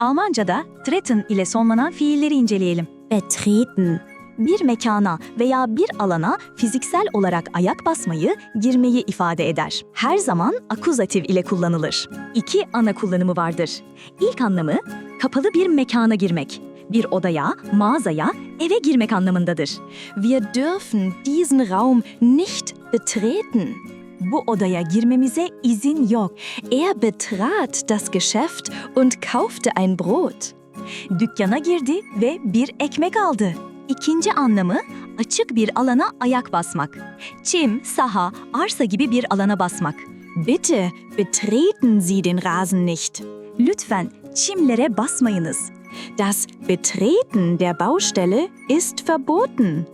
Almanca'da treten ile sonlanan fiilleri inceleyelim. Betreten. Bir mekana veya bir alana fiziksel olarak ayak basmayı, girmeyi ifade eder. Her zaman akuzatif ile kullanılır. İki ana kullanımı vardır. İlk anlamı kapalı bir mekana girmek. Bir odaya, mağazaya, eve girmek anlamındadır. Wir dürfen diesen Raum nicht betreten. Bu odaya girmemize izin yok. Er betrat das Geschäft und kaufte ein Brot. Dükkana girdi ve bir ekmek aldı. İkinci anlamı açık bir alana ayak basmak. Çim, saha, arsa gibi bir alana basmak. Bitte betreten Sie den Rasen nicht. Lütfen çimlere basmayınız. Das Betreten der Baustelle ist verboten.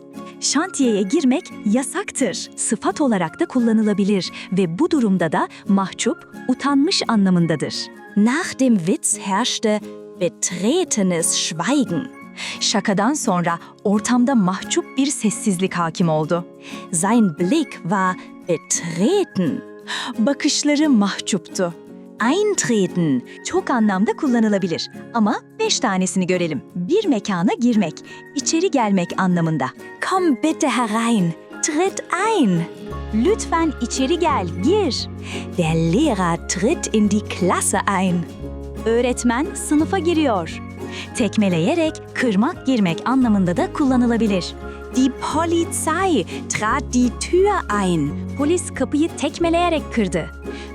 Şantiyeye girmek yasaktır. Sıfat olarak da kullanılabilir ve bu durumda da mahcup, utanmış anlamındadır. Nach dem Witz herrschte betretenes Schweigen. Şakadan sonra ortamda mahcup bir sessizlik hakim oldu. Sein Blick war betreten. Bakışları mahcuptu. Eintreten. Çok anlamda kullanılabilir ama beş tanesini görelim. Bir mekana girmek, içeri gelmek anlamında. Komm bitte herein. Tritt ein. Lütfen içeri gel, gir. Der Lehrer tritt in die Klasse ein. Öğretmen sınıfa giriyor. Tekmeleyerek kırmak, girmek anlamında da kullanılabilir. Die Polizei trat die Tür ein. Polis kapıyı tekmeleyerek kırdı.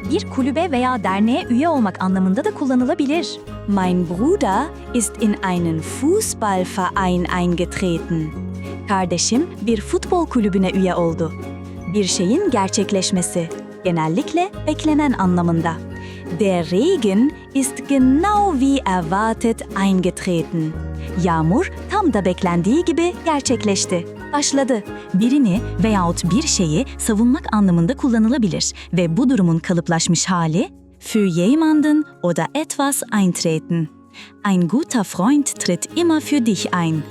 Bir kulübe veya derneğe üye olmak anlamında da kullanılabilir. Mein Bruder ist in einen Fußballverein eingetreten. Kardeşim bir futbol kulübüne üye oldu. Bir şeyin gerçekleşmesi, genellikle beklenen anlamında. Der Regen ist genau wie erwartet eingetreten. Yağmur tam da beklendiği gibi gerçekleşti. Başladı. Birini veyahut bir şeyi savunmak anlamında kullanılabilir ve bu durumun kalıplaşmış hali für jemanden oder etwas eintreten. Ein guter Freund tritt immer für dich ein.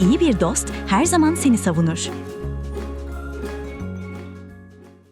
İyi bir dost her zaman seni savunur.